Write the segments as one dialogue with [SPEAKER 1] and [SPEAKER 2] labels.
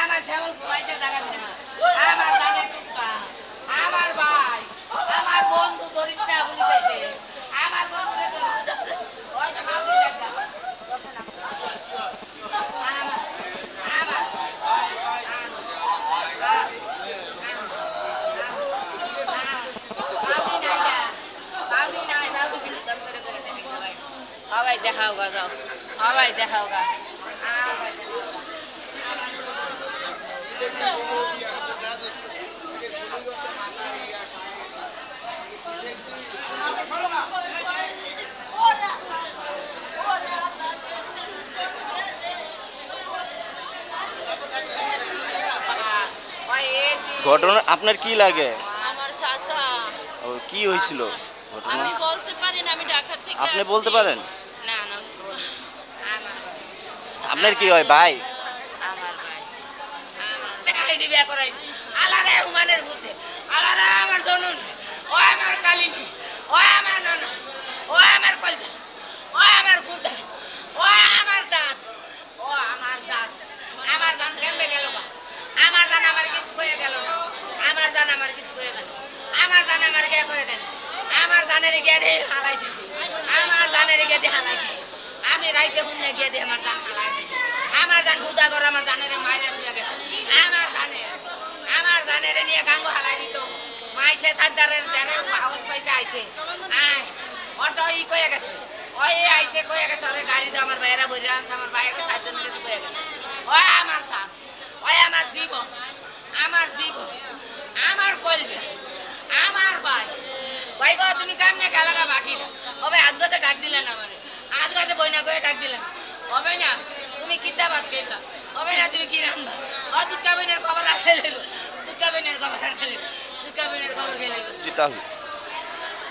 [SPEAKER 1] আমার শ্যামল পয়সা টাকাবি না। আমার দানের টুকরা আমার ভাই আমার বন্ধু ধরিস না পুলিশ আছে আমার বন্ধু ওই তো মামলি দেখা আমার আমার গা সবাই দেখাও গা। ওই এই যে-
[SPEAKER 2] ঘটনা আপনার কি লাগে?
[SPEAKER 3] আমার চাচা।
[SPEAKER 2] ও কি হয়েছিল ঘটনা?
[SPEAKER 3] আমি বলতে পারি না আমি ঢাকা থেকে
[SPEAKER 2] আপনি বলতে পারেন? আপনার কি হয় ভাই?
[SPEAKER 1] আমার ভাই। আমার আলারে আমার জনুন। ও আমার কিছু গেল না। আমার দান আমার কিছু গেল। আমার দানের গিয়ে হালাই দিছি গিয়ে হালাই দিছি আমি রাইতে হুমনে গিয়ে দিয়ে আমার দান দিছি আমার দান হুদা করে আমার দানের মাইরা থুয়া গেছে। আমার দানের আমার দানের নিয়ে গাঙ্গ হালাই দিত। মাইসে সাদ্দারের দেনে হাউস পাইতে আইছে। আয়, অটো ই কয়ে গেছে। ওই আইছে কয়ে গেছে ওরে গাড়ি তো আমার বাইরা বইরা আনছে, আমার বাইরে সাতজন মিলে কয়ে গেছে। ওই আমার থাক ওই আমার জীবন আমার জীবন, আমার কলজা, আমার ভাই ভাই গো তুমি কেমনে গেলাগা বাকি না হবে আজকে ডাক দিলেন আমারে। আজকে বইনা করে ডাক দিলেন। হবে না তুমি কিতা ভাত খেলা হবে না তুমি কি রান্না? ও দুটা বোনের খবর আছে লেলো দুটা বোনের খবর আছে লেলো দুটা বোনের খবর খেলে
[SPEAKER 2] চিতাহু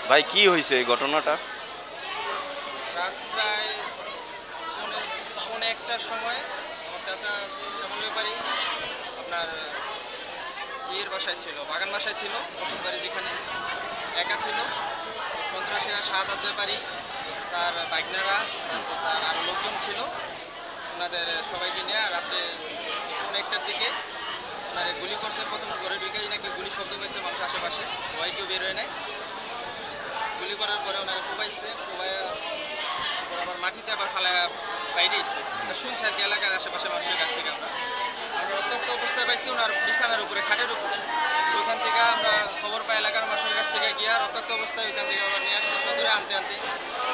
[SPEAKER 2] ভাই কি হয়েছে এই ঘটনাটা?
[SPEAKER 4] রাত প্রায় পৌনে পৌনে একটার সময় চাচা শ্যামল ব্যাপারী আপনার ইয়ের বাসায় ছিল, বাগান বাসায় ছিল বসতবাড়ি যেখানে। একা ছিল। সন্ত্রাসীরা সাত শাহাদাত ব্যাপারী, তার বাইকনারা তারপর তার আরও লোকজন ছিল। ওনাদের সবাইকে নিয়ে রাত্রে একটার দিকে, ওনারে গুলি করছে, প্রথম ঘরে ঢুকেই নাকি গুলি শব্দ পেয়েছে মানুষ আশেপাশে, ভয় কেউ বের হয়ে নেয় গুলি করার পরে ওনারা কোবাইছে কোবাই আবার মাটিতে আবার ফালা বাইরে এসছে। শুনছে আর কি, এলাকার আশেপাশে মানুষের কাছ থেকে আমরা আমরা অত্যন্ত অবস্থায় পাইছি ওনার বিছানার উপরে, খাটের উপরে। তো ওখান থেকে আমরা খবর পাই এলাকার মানুষের কাছ থেকে গিয়ে রক্তাক্ত অবস্থায় ওইখান থেকে আবার নিয়ে আসছি সদরে আনতে আনতে।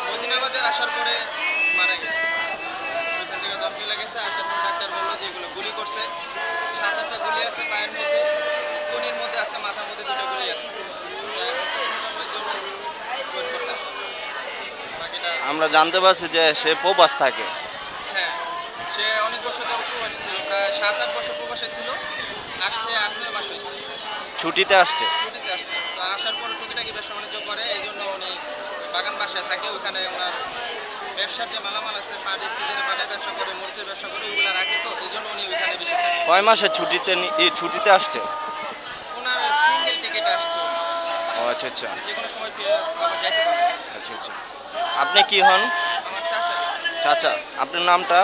[SPEAKER 4] মদিনাবাজার আসার পরে মারা গেছে। ওইখান থেকে দম চলে গেছে, আসার পর ডাক্তার বলল যে এগুলো গুলি করছে। সাত আটটা গুলি আছে পায়ের মধ্যে কনির মধ্যে আছে, মাথার মধ্যে দুটো গুলি আছে।
[SPEAKER 2] আমরা জানতে পারছি যে সে প্রবাস থাকে
[SPEAKER 4] হ্যাঁ সে অনেক বছর ধরে প্রবাসী ছিল প্রায় সাত আট বছর প্রবাসে ছিল। আসতে আট নয় মাস হয়েছে
[SPEAKER 2] ছুটিতে আসছে।
[SPEAKER 4] ছুটিতে আসছে। তো আসার পরে টুকিটাকি ব্যবসা বাণিজ্য করে এই জন্য উনি বাগান বাসায় থাকে। ওখানে ওনার ব্যবসার যে মালামাল আছে পাটের সিজনে পাটের ব্যবসা করে মরিচের ব্যবসা করে ওগুলো রাখে তো এই জন্য উনি ওইখানে বেশি থাকে।
[SPEAKER 2] কয় মাসে ছুটিতে নি- এই ছুটিতে আসছে?
[SPEAKER 4] ওনার সিঙ্গেল টিকিট আসছে।
[SPEAKER 2] ও আচ্ছা আচ্ছা।
[SPEAKER 4] যে কোনো সময় ফিরে আবার যাইতে
[SPEAKER 2] আচ্ছা আচ্ছা। আপনি কি হন?
[SPEAKER 4] আমার চাচা।
[SPEAKER 2] চাচা আপনার নামটা?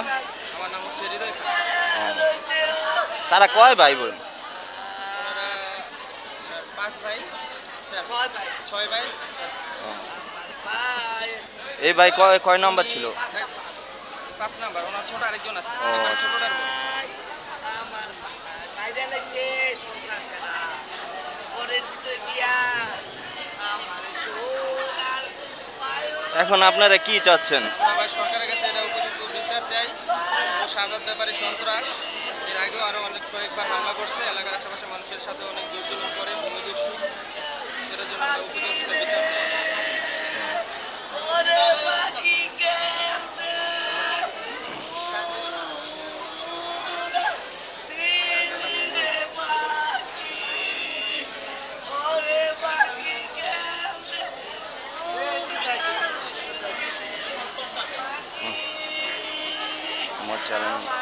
[SPEAKER 2] তারা কয় ভাই বোন?
[SPEAKER 4] পাঁচ ভাই
[SPEAKER 1] ছয়
[SPEAKER 4] ছয় ভাই।
[SPEAKER 1] ভাই
[SPEAKER 2] এই ভাই কয় কয় নাম্বার ছিল?
[SPEAKER 4] পাঁচ নাম্বার ওনার ছোট আরেকজন আছে।
[SPEAKER 2] আচ্ছা। এখন আপনারা কি চাচ্ছেন?
[SPEAKER 4] সরকারের কাছে এটা উপযুক্ত বিচার চাই। ও সাজার ব্যাপারে সন্ত্রাস। করছে এলাকার আশেপাশে মানুষের সাথে অনেক দুর্যোগ করে ভূমিদস্যু
[SPEAKER 2] Challenge.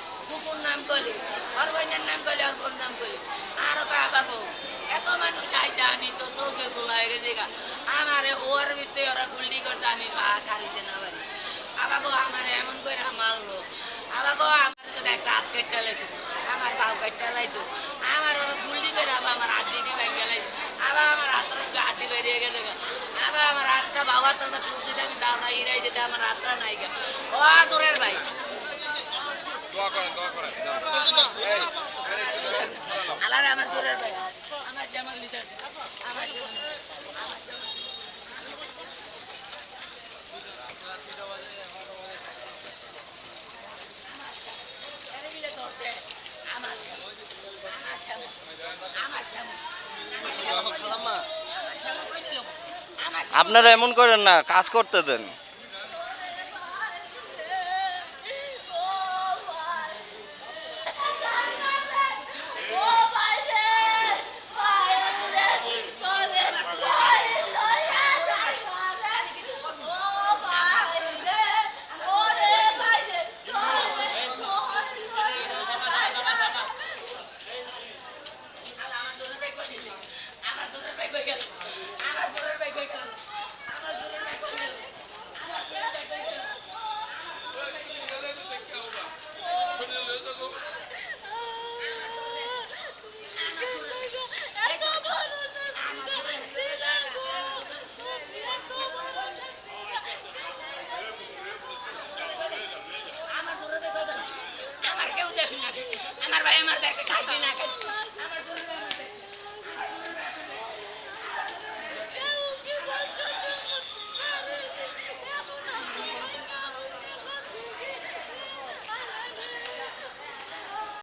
[SPEAKER 4] কুকুর
[SPEAKER 1] নাম কলি, আর বইনের নাম কলি, আর কোন নাম কলি। আরও তো আবাগো এত মানুষ আইছে, আমি তো চোখে গোলায় গেছি গা। আমারে ওর ভিতরে ওরা গুল্লি করতে আমি পা কারিতে না পারি। আবাগো আমারে এমন করে মারলো আবাগো আমার যদি একটা হাত কেটে লাইতো আমার পাও কেটে লাইতো আমার ওরা গুল্লি করে আবার আমার হাত দিয়ে ভেঙে লাইতো আবার আমার হাতের হাড্ডি বেরিয়ে গেছে। আবার আমার হাতটা বাবার তো তুলতে দিতে, আমি দাও না, ইরাই দিতে, আমার হাতটা নাই গা। ও তোরের ভাই
[SPEAKER 4] দোয়া করেন দোয়া করেন।
[SPEAKER 1] আলারে আমার ভাই। আমার শ্যামল আমার শ্যামল
[SPEAKER 2] আপনারা এমন করেন না কাজ করতে দেন।
[SPEAKER 1] আমার দূরের ভাই